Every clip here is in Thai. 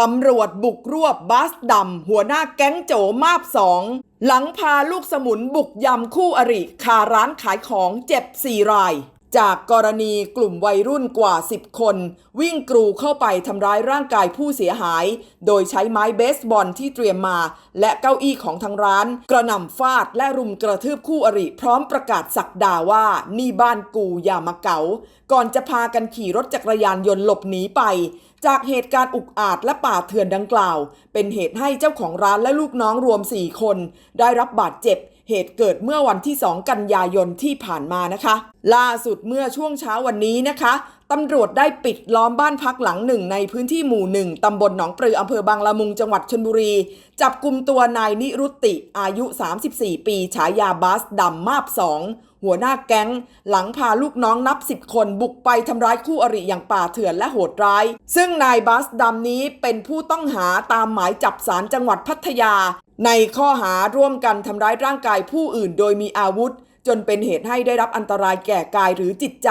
ตำรวจบุกรวบบัสดำหัวหน้าแก๊งโจมาบสองหลังพาลูกสมุนบุกยำคู่อริคาร้านขายของเจ็บ4ราย จากกรณีกลุ่มวัยรุ่นกว่า 10 คน วิ่งกรูเข้าไปทำร้ายร่างกายผู้เสียหาย โดยใช้ไม้เบสบอลที่เตรียมมา และเก้าอี้ของทางร้าน กระหน่ำฟาดและรุมกระทืบคู่อริ พร้อมประกาศสักดาว่านี่บ้านกูอย่ามาเก๋าก่อนจะพากันขี่รถจักรยานยนต์หลบหนีไป จากเหตุการณ์อุกอาจและป่าเถื่อนดังกล่าว เป็นเหตุให้เจ้าของร้านและลูกน้องรวม 4 คน ได้รับบาดเจ็บ เหตุเกิดเมื่อวันที่ 2 กันยายนที่ผ่านมานะคะ ล่าสุดเมื่อช่วงเช้าวันนี้นะคะตำรวจได้ปิดล้อมบ้านพักหลังหนึ่งในพื้นที่หมู่หนึ่งตำบลหนองปลืออำเภอบางละมุงจังหวัดชนบุรี จับกลุ่มตัวนายนิรุตติอายุ 34 ปี ฉายาบาสดำมาบสอง หัวหน้าแก๊ง หลังพาลูกน้องนับสิบคนบุกไปทำร้ายคู่อริอย่างป่าเถื่อนและโหดร้าย ซึ่งนายบัสดำนี้เป็นผู้ต้องหาตามหมายจับสารจังหวัดพัทยา ในข้อหาร่วมกันทำร้ายร่างกายผู้อื่นโดยมีอาวุธ จนเป็นเหตุให้ได้รับอันตรายแก่กายหรือจิตใจ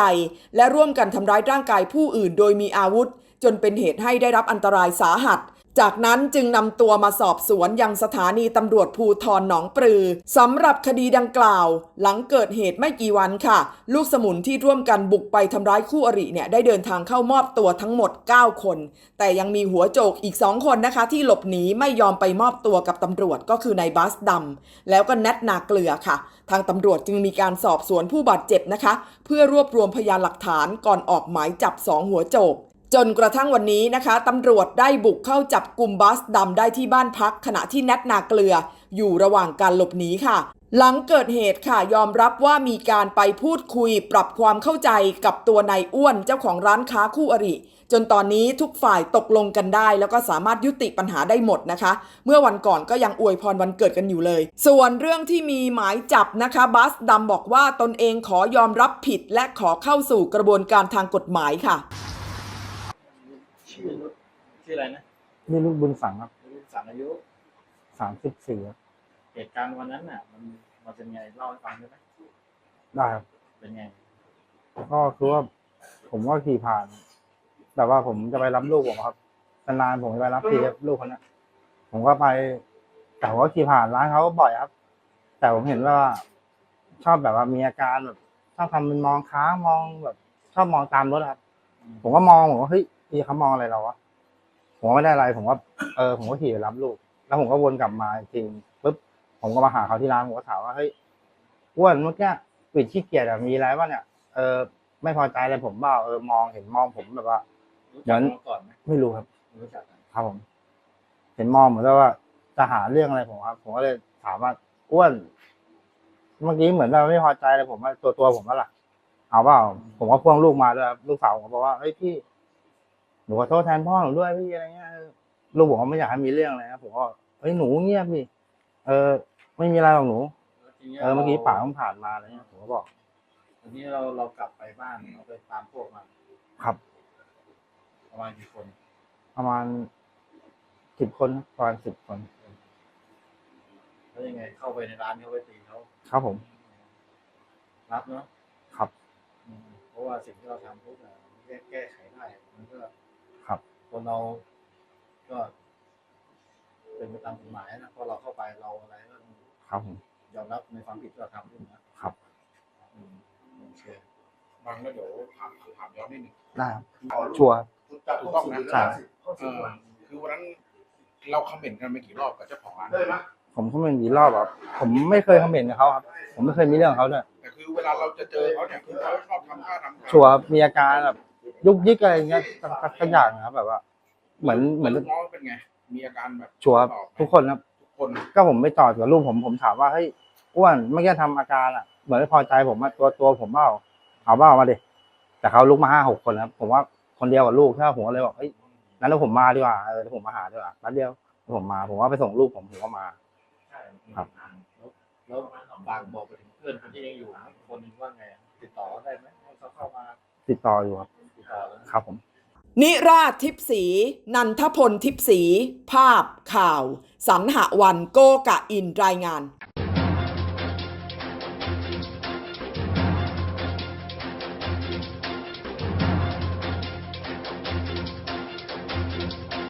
และร่วมกันทำร้ายร่างกายผู้อื่นโดยมีอาวุธ จนเป็นเหตุให้ได้รับอันตรายสาหัส จากนั้นจึงนำตัวมาสอบสวนยังสถานีตำรวจภูทรหนองปลือสำหรับคดีดังกล่าว หลังเกิดเหตุไม่กี่วันค่ะ ลูกสมุนที่ร่วมกันบุกไปทำร้ายคู่อริเนี่ยได้เดินทางเข้ามอบตัวทั้งหมด 9 คน แต่ยังมีหัวโจกอีก 2 คนนะคะ ที่หลบหนีไม่ยอมไปมอบตัวกับตำรวจก็คือนายบัสดำแล้วก็แนทนาเกลือค่ะ ทางตำรวจจึงมีการสอบสวนผู้บาดเจ็บนะคะ เพื่อรวบรวมพยานหลักฐานก่อนออกหมายจับสองหัวโจก จนกระทั่งวันนี้นะคะตำรวจได้บุกเข้าจับกลุ่มบัสดำได้ที่บ้านพัก ขณะที่แนทนาเกลือ อยู่ระหว่างการหลบหนีค่ะ หลังเกิดเหตุค่ะ ยอมรับว่ามีการไปพูดคุยปรับความเข้าใจกับตัวนายอ้วนเจ้าของร้านค้าคู่อริ จนตอนนี้ทุกฝ่ายตกลงกันได้ แล้วก็สามารถยุติปัญหาได้หมดนะคะ เมื่อวันก่อนก็ยังอวยพรวันเกิดกันอยู่เลย ส่วนเรื่องที่มีหมายจับนะคะบัสดำบอกว่าตนเองขอยอมรับผิด และขอเข้าสู่กระบวนการทางกฎหมายค่ะ ชื่อชื่ออะไรนะนี่ลูกบุญฝังครับลูกสามอายุสามสิบสี่ครับเหตุการณ์วันนั้นน่ะ มันมันเป็นไงเล่าให้ฟังได้ไหมได้ครับเป็นไงก็คือว่าผมก็ขี่ผ่าน แต่ว่าผมจะไปรับลูกผมครับนานๆผมจะไปรับทีครับลูกคนเนี้ยผมก็ไปแต่ผมก็ขี่ผ่านร้านเขาบ่อยครับ แต่ผมเห็นว่า ชอบแบบว่ามีอาการแบบชอบทำเป็นมองค้างมองแบบ ชอบมองตามรถครับผมก็มองผมว่าเฮ้ย พี่เขามองอะไรเราวะผมก็ไม่ได้อะไร ผมก็เออผมก็ขี่ไปรับลูก แล้วผมก็วนกลับมาจริงปุ๊บผมก็มาหาเขาที่ร้านผมก็ถามว่าเฮ้ยอ้วนเมื่อกี้ปิดขี้เกียจอะมีอะไรวะเนี่ยเออไม่พอใจอะไรผมเปล่าเออมองเห็นมองผมแบบว่ารู้เหมืจัอกนมาก่อนไหมไม่รู้ครับรู้จักกันครับผม เห็นมองเหมือนกับว่าจะหาเรื่องอะไรผมครับ ผมก็เลยถามว่าอ้วน เมื่อกี้เหมือนเราไม่พอใจเลยผมว่าตัวตัวผมว่าล่ะเอาเปล่าผมก็พ่วงลูกมาด้วยครับลูกสาวผมก็บอกว่าเฮ้ยพี่ห นูขอโทษแทนพ่อหนูด้วยพี่อะไรเงี้ยลูกผมก็ไม่อยากให้มีเรื่องอะไรนะผมก็เฮ้ยหนูเงียบพี่เออ ไม่มีอะไรหรอกหนูแล้วทีนี้เออเมื่อกี้ป่าเพิ่งผ่านมาอะไรเงี้ยผมก็บอกทีนี้เราเรากลับไปบ้านเราไปตามพวกมาครับ ประมาณกี่คน ประมาณสิบคนครับประมาณสิบคนแล้วยังไง เข้าไปในร้านเขาไปตีเขาครับผมรับเนาะครับอืมเพราะว่าสิ่งที่เราทำปุ๊บอะแก้แก้ไขได้มันก็ ครับคนเรา ก็ เป็นไปตามกฎหมายนะพอเราเข้าไปเราอะไรก็ต้องครับผมยอมรับในความผิดที่เราทำด้วยนะครับอืมโอเคบางแล้วเดี๋ยวถามถามย้อนนิดหนึ่งได้ครับชัวร์ถูกต้องนะใช่เออคือวันนั้นเราคอมเมนต์กันไปกี่รอบกับเจ้าของร้านผมเขาเป็นกี่รอบครับผมไม่เคยคอมเมนต์กับเขาครับ ผมไม่เคยมีเรื่องกับเขาด้วยแต่คือเวลาเราจะเจอเขาเนี่ยคือเขาชอบทำท่าทางทางชัวร์ครับมีอาการแบบ ยุกยิกอะไรอย่างเงี้ยสักสักสักอย่างนะครับแบบว่า เหมือนเหมือนลูกน้องเป็นไง มีอาการแบบชัวร์ครับทุกคนครับ ทุกคนก็ผมไม่จอดกับลูกผมผมถามว่าเฮ้ยอ้วนเมื่อกี้ทำอาการอะ เหมือนไม่พอใจผมอะตัวตัวผมเปล่าเอาเปล่ามาดิแต่เขาลุกมาห้าหกคนครับผมว่าคนเดียวกับลูกใช่ไหมผมก็เลยบอกเฮ้ยนั้นแล้วผมมาดีกว่าเออเดี๋ยวผมมาหาดีกว่าแป๊บเดียวเดี๋ยวผมมา ผมว่าไปส่งลูกผมผมก็มาใช่ครับ แล้วแล้วฝากบอกไปถึงเพื่อนคนที่ยังอยู่คนหนึงว่าไง ติดต่อได้ไหมให้เขาเข้ามาติดต่ออยู่ครับติดต่อแล้ว ครับผมนิราชทิพสี นันทพลทิพสี ภาพข่าวสันหวันโกกะอินรายงาน